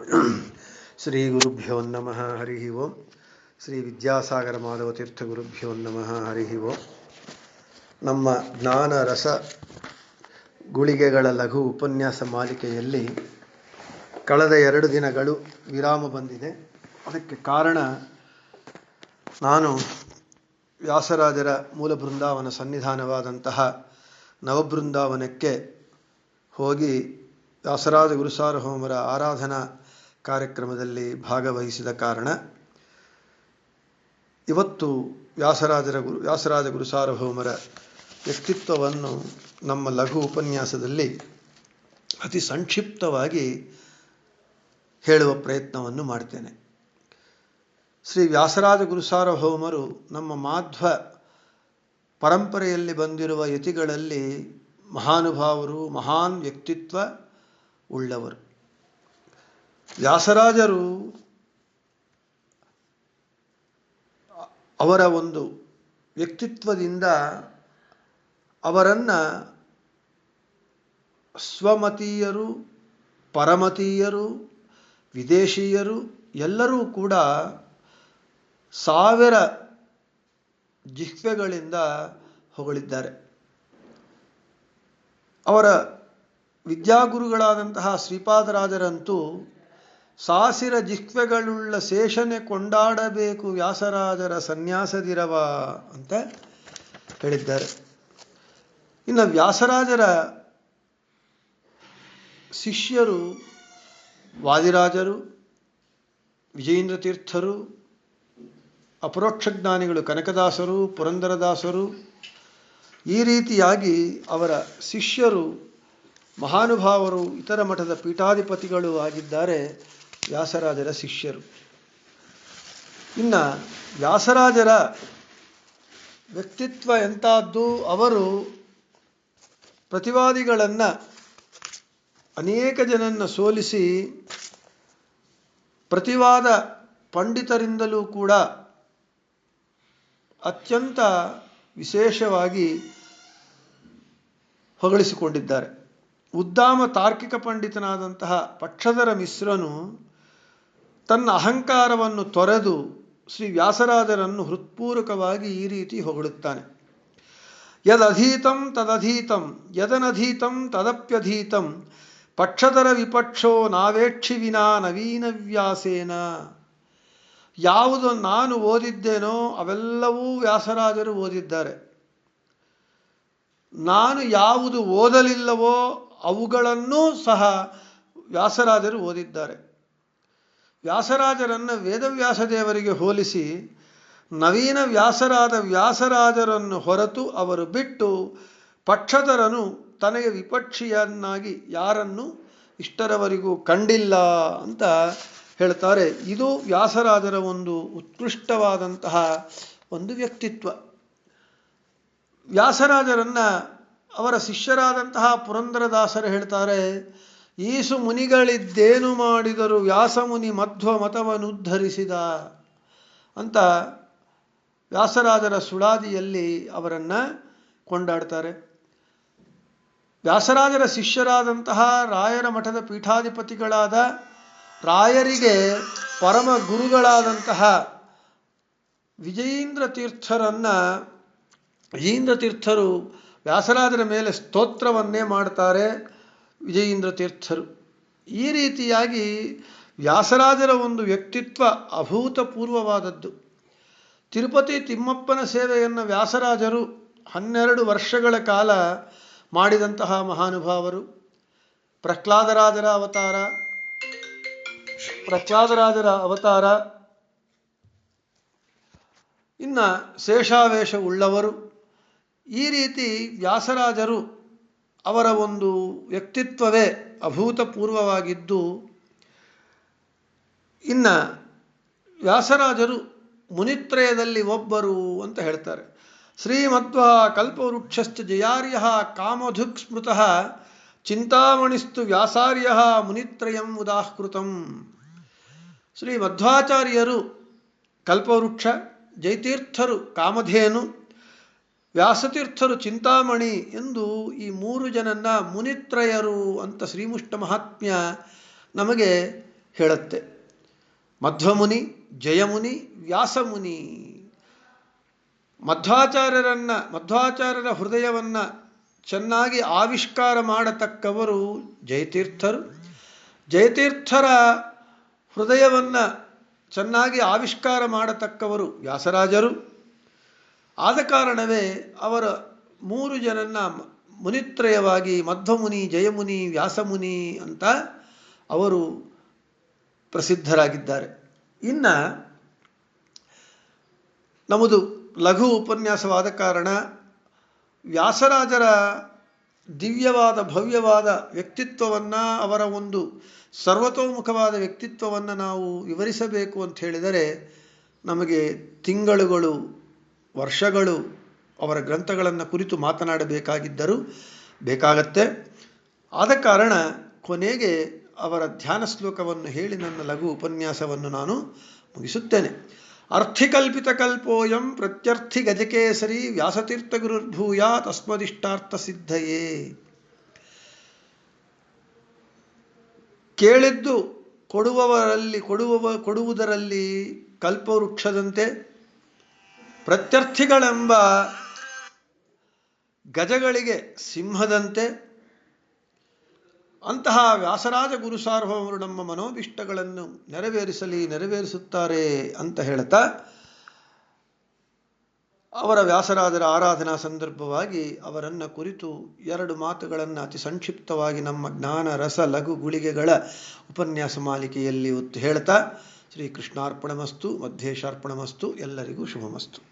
ಶ್ರೀ ಗುರುಭ್ಯೋ ನಮಃ, ಹರಿ ಓಂ. ಶ್ರೀ ವಿದ್ಯಾಸಾಗರ ಮಾಧವ ತೀರ್ಥ ಗುರುಭ್ಯೋ ನಮಃ, ಹರಿ ಓಂ. ನಮ್ಮ ಜ್ಞಾನ ರಸ ಗುಳಿಗೆಗಳ ಲಘು ಉಪನ್ಯಾಸ ಮಾಲಿಕೆಯಲ್ಲಿ ಕಳೆದ ಎರಡು ದಿನಗಳು ವಿರಾಮ ಬಂದಿದೆ. ಅದಕ್ಕೆ ಕಾರಣ ನಾನು ವ್ಯಾಸರಾಜರ ಮೂಲ ಬೃಂದಾವನ ಸನ್ನಿಧಾನವಾದಂತಹ ನವಬೃಂದಾವನಕ್ಕೆ ಹೋಗಿ ವ್ಯಾಸರಾಜ ಹೋಮರ ಆರಾಧನಾ ಕಾರ್ಯಕ್ರಮದಲ್ಲಿ ಭಾಗವಹಿಸಿದ ಕಾರಣ ಇವತ್ತು ವ್ಯಾಸರಾಜರ ಗುರು, ವ್ಯಾಸರಾಜ ಗುರುಸಾರ್ವಭೌಮರ ವ್ಯಕ್ತಿತ್ವವನ್ನು ನಮ್ಮ ಲಘು ಉಪನ್ಯಾಸದಲ್ಲಿ ಅತಿ ಸಂಕ್ಷಿಪ್ತವಾಗಿ ಹೇಳುವ ಪ್ರಯತ್ನವನ್ನು ಮಾಡ್ತೇನೆ. ಶ್ರೀ ವ್ಯಾಸರಾಜ ಗುರುಸಾರ್ವಭೌಮರು ನಮ್ಮ ಮಾಧ್ವ ಪರಂಪರೆಯಲ್ಲಿ ಬಂದಿರುವ ಯತಿಗಳಲ್ಲಿ ಮಹಾನುಭಾವರು, ಮಹಾನ್ ವ್ಯಕ್ತಿತ್ವ ಉಳ್ಳವರು. ವ್ಯಾಸರಾಜರು ಅವರ ಒಂದು ವ್ಯಕ್ತಿತ್ವದಿಂದ ಅವರನ್ನು ಸ್ವಮತೀಯರು, ಪರಮತೀಯರು, ವಿದೇಶೀಯರು ಎಲ್ಲರೂ ಕೂಡ ಸಾವಿರ ಜಿಹ್ವೆಗಳಿಂದ ಹೊಗಳಿದ್ದಾರೆ. ಅವರ ವಿದ್ಯಾಗುರುಗಳಾದಂತಹ ಶ್ರೀಪಾದರಾಜರಂತೂ ಸಾಸಿರ ಜಿಹ್ವೆಗಳುಳ್ಳ ಶೇಷನೆ ಕೊಂಡಾಡಬೇಕು ವ್ಯಾಸರಾಜರ ಸನ್ಯಾಸದಿರವ ಅಂತ ಹೇಳಿದ್ದಾರೆ. ಇನ್ನು ವ್ಯಾಸರಾಜರ ಶಿಷ್ಯರು, ವಾದಿರಾಜರು, ವಿಜಯೇಂದ್ರ ತೀರ್ಥರು, ಅಪರೋಕ್ಷ ಜ್ಞಾನಿಗಳು ಕನಕದಾಸರು, ಪುರಂದರದಾಸರು, ಈ ರೀತಿಯಾಗಿ ಅವರ ಶಿಷ್ಯರು, ಮಹಾನುಭಾವರು, ಇತರ ಮಠದ ಪೀಠಾಧಿಪತಿಗಳು ಆಗಿದ್ದಾರೆ. ವ್ಯಾಸರಾಜರ ಶಿಷ್ಯರು. ಇನ್ನು ವ್ಯಾಸರಾಜರ ವ್ಯಕ್ತಿತ್ವ ಎಂಥದ್ದು ಅವರು ಪ್ರತಿವಾದಿಗಳನ್ನು ಅನೇಕ ಜನನ್ನು ಸೋಲಿಸಿ ಪ್ರತಿವಾದ ಪಂಡಿತರಿಂದಲೂ ಕೂಡ ಅತ್ಯಂತ ವಿಶೇಷವಾಗಿ ಹೊಗಳಿಸಿಕೊಂಡಿದ್ದಾರೆ. ಉದ್ದಾಮ ತಾರ್ಕಿಕ ಪಂಡಿತನಾದಂತಹ ಪಕ್ಷಧರ ಮಿಶ್ರನು ತನ್ನ ಅಹಂಕಾರವನ್ನು ತೊರೆದು ಶ್ರೀ ವ್ಯಾಸರಾಜರನ್ನು ಹೃತ್ಪೂರ್ವಕವಾಗಿ ಈ ರೀತಿ ಹೊಗಳುತ್ತಾನೆ. ಯದಧೀತಂ ತದಧೀತಂ, ಯದನಧೀತಂ ತದಪ್ಯಧೀತಂ, ಪಕ್ಷಧರ ವಿಪಕ್ಷೋ ನಾವೇಕ್ಷಿ ವಿನಾ ನವೀನ ವ್ಯಾಸೇನ. ಯಾವುದು ನಾನು ಓದಿದ್ದೇನೋ ಅವೆಲ್ಲವೂ ವ್ಯಾಸರಾಜರು ಓದಿದ್ದಾರೆ. ನಾನು ಯಾವುದು ಓದಲಿಲ್ಲವೋ ಅವುಗಳನ್ನೂ ಸಹ ವ್ಯಾಸರಾಜರು ಓದಿದ್ದಾರೆ. ವ್ಯಾಸರಾಜರನ್ನು ವೇದವ್ಯಾಸ ದೇವರಿಗೆ ಹೋಲಿಸಿ ನವೀನ ವ್ಯಾಸರಾದ ವ್ಯಾಸರಾಜರನ್ನು ಹೊರತು ಅವರು ಬಿಟ್ಟು ಪಕ್ಷಧರನು ತನಗೆ ವಿಪಕ್ಷಿಯನ್ನಾಗಿ ಯಾರನ್ನು ಇಷ್ಟರವರೆಗೂ ಕಂಡಿಲ್ಲ ಅಂತ ಹೇಳ್ತಾರೆ. ಇದು ವ್ಯಾಸರಾಜರ ಒಂದು ಉತ್ಕೃಷ್ಟವಾದಂತಹ ಒಂದು ವ್ಯಕ್ತಿತ್ವ. ವ್ಯಾಸರಾಜರನ್ನು ಅವರ ಶಿಷ್ಯರಾದಂತಹ ಪುರಂದರದಾಸರು ಹೇಳ್ತಾರೆ ಈಸು ಮುನಿಗಳಿದ್ದೇನು ಮಾಡಿದರು ವ್ಯಾಸಮುನಿ ಮಧ್ವ ಮತವನ್ನು ಉದ್ಧರಿಸಿದ ಅಂತ ವ್ಯಾಸರಾಜರ ಸುಳಾದಿಯಲ್ಲಿ ಅವರನ್ನು ಕೊಂಡಾಡ್ತಾರೆ. ವ್ಯಾಸರಾಜರ ಶಿಷ್ಯರಾದಂತಹ ರಾಯರ ಮಠದ ಪೀಠಾಧಿಪತಿಗಳಾದ ರಾಯರಿಗೆ ಪರಮ ಗುರುಗಳಾದಂತಹ ವಿಜಯೇಂದ್ರ ತೀರ್ಥರನ್ನ ವಿಜಯೀಂದ್ರ ತೀರ್ಥರು ವ್ಯಾಸರಾಜರ ಮೇಲೆ ಸ್ತೋತ್ರವನ್ನೇ ಮಾಡ್ತಾರೆ. ವಿಜಯೇಂದ್ರ ತೀರ್ಥರು. ಈ ರೀತಿಯಾಗಿ ವ್ಯಾಸರಾಜರ ಒಂದು ವ್ಯಕ್ತಿತ್ವ ಅಭೂತಪೂರ್ವವಾದದ್ದು. ತಿರುಪತಿ ತಿಮ್ಮಪ್ಪನ ಸೇವೆಯನ್ನು ವ್ಯಾಸರಾಜರು ಹನ್ನೆರಡು ವರ್ಷಗಳ ಕಾಲ ಮಾಡಿದಂತಹ ಮಹಾನುಭಾವರು. ಪ್ರಹ್ಲಾದರಾಜರ ಅವತಾರ ಪ್ರಹ್ಲಾದರಾಜರ ಅವತಾರ. ಇನ್ನು ಶೇಷಾವೇಶ ಉಳ್ಳವರು. ಈ ರೀತಿ ವ್ಯಾಸರಾಜರು ಅವರ ಒಂದು ವ್ಯಕ್ತಿತ್ವವೇ ಅಭೂತಪೂರ್ವವಾಗಿದ್ದು, ಇನ್ನು ವ್ಯಾಸರಾಜರು ಮುನಿತ್ರಯದಲ್ಲಿ ಒಬ್ಬರು ಅಂತ ಹೇಳ್ತಾರೆ. ಶ್ರೀಮಧ್ವ ಕಲ್ಪವೃಕ್ಷಶ್ಚ ಜಯಾರ್ಯ ಕಾಮಧುಕ್ ಸ್ಮೃತಃ ಚಿಂತಾಮಣಿಸ್ತು ವ್ಯಾಸಾರ್ಯ ಮುನಿತ್ರಯಂ ಉದಾಹೃತಂ ಶ್ರೀ ಮಧ್ವಾಚಾರ್ಯರು ಕಲ್ಪವೃಕ್ಷ, ಜೈತೀರ್ಥರು ಕಾಮಧೇನು ವ್ಯಾಸತೀರ್ಥರು ಚಿಂತಾಮಣಿ ಎಂದು ಈ ಮೂರು ಜನನ್ನ ಮುನಿತ್ರಯರು ಅಂತ ಶ್ರೀಮುಷ್ಟ ಮಹಾತ್ಮ್ಯ ನಮಗೆ ಹೇಳುತ್ತೆ. ಮಧ್ವಮುನಿ, ಜಯಮುನಿ, ವ್ಯಾಸಮುನಿ. ಮಧ್ವಾಚಾರ್ಯರನ್ನ, ಮಧ್ವಾಚಾರ್ಯರ ಹೃದಯವನ್ನು ಚೆನ್ನಾಗಿ ಆವಿಷ್ಕಾರ ಮಾಡತಕ್ಕವರು ಜಯತೀರ್ಥರು. ಜಯತೀರ್ಥರ ಹೃದಯವನ್ನು ಚೆನ್ನಾಗಿ ಆವಿಷ್ಕಾರ ಮಾಡತಕ್ಕವರು ವ್ಯಾಸರಾಜರು. ಆದ ಕಾರಣವೇ ಅವರ ಮೂರು ಜನನ್ನ ಮುನಿತ್ರಯವಾಗಿ ಮಧ್ವಮುನಿ, ಜಯಮುನಿ, ವ್ಯಾಸಮುನಿ ಅಂತ ಅವರು ಪ್ರಸಿದ್ಧರಾಗಿದ್ದಾರೆ. ಇನ್ನ ನಮ್ಮದು ಲಘು ಉಪನ್ಯಾಸವಾದ ಕಾರಣ ವ್ಯಾಸರಾಜರ ದಿವ್ಯವಾದ, ಭವ್ಯವಾದ ವ್ಯಕ್ತಿತ್ವವನ್ನು, ಅವರ ಒಂದು ಸರ್ವತೋಮುಖವಾದ ವ್ಯಕ್ತಿತ್ವವನ್ನು ನಾವು ವಿವರಿಸಬೇಕು ಅಂತ ಹೇಳಿದರೆ ನಮಗೆ ತಿಂಗಳುಗಳು ವರ್ಷಗಳು ಅವರ ಗ್ರಂಥಗಳನ್ನು ಕುರಿತು ಮಾತನಾಡಬೇಕಾಗಿದ್ದರೂ ಬೇಕಾಗತ್ತೆ. ಆದ ಕಾರಣ ಕೊನೆಗೆ ಅವರ ಧ್ಯಾನ ಶ್ಲೋಕವನ್ನು ಹೇಳಿ ನನ್ನ ಲಘು ಉಪನ್ಯಾಸವನ್ನು ನಾನು ಮುಗಿಸುತ್ತೇನೆ. ಅರ್ಥಿಕಲ್ಪಿತ ಕಲ್ಪೋಯಂ ಪ್ರತ್ಯರ್ಥಿ ಗಜಕೇಸರಿ ವ್ಯಾಸತೀರ್ಥ ಗುರುರ್ಭೂಯ ತಸ್ಮದಿಷ್ಟಾರ್ಥ ಸಿದ್ಧಯೇ. ಕೇಳಿದ್ದು ಕೊಡುವವರಲ್ಲಿ ಕೊಡುವವ ಕೊಡುವುದರಲ್ಲಿ ಕಲ್ಪವೃಕ್ಷದಂತೆ ಪ್ರತ್ಯರ್ಥಿಗಳೆಂಬ ಗಜಗಳಿಗೆ ಸಿಂಹದಂತೆ ಅಂತಹ ವ್ಯಾಸರಾಜ ಗುರು ಸಾರ್ವಭೌಮರು ನಮ್ಮ ಮನೋಭಿಷ್ಟಗಳನ್ನು ನೆರವೇರಿಸಲಿ, ನೆರವೇರಿಸುತ್ತಾರೆ ಅಂತ ಹೇಳ್ತಾ ಅವರ ವ್ಯಾಸರಾಜರ ಆರಾಧನಾ ಸಂದರ್ಭವಾಗಿ ಅವರನ್ನು ಕುರಿತು ಎರಡು ಮಾತುಗಳನ್ನು ಅತಿ ಸಂಕ್ಷಿಪ್ತವಾಗಿ ನಮ್ಮ ಜ್ಞಾನ, ರಸ, ಲಘು ಗುಳಿಗೆಗಳ ಉಪನ್ಯಾಸ ಮಾಲಿಕೆಯಲ್ಲಿ ಒತ್ತು ಹೇಳ್ತಾ ಶ್ರೀ ಕೃಷ್ಣಾರ್ಪಣಮಸ್ತು ಮಧ್ಯೇಶಾರ್ಪಣಮಸ್ತು, ಎಲ್ಲರಿಗೂ ಶುಭಮಸ್ತು.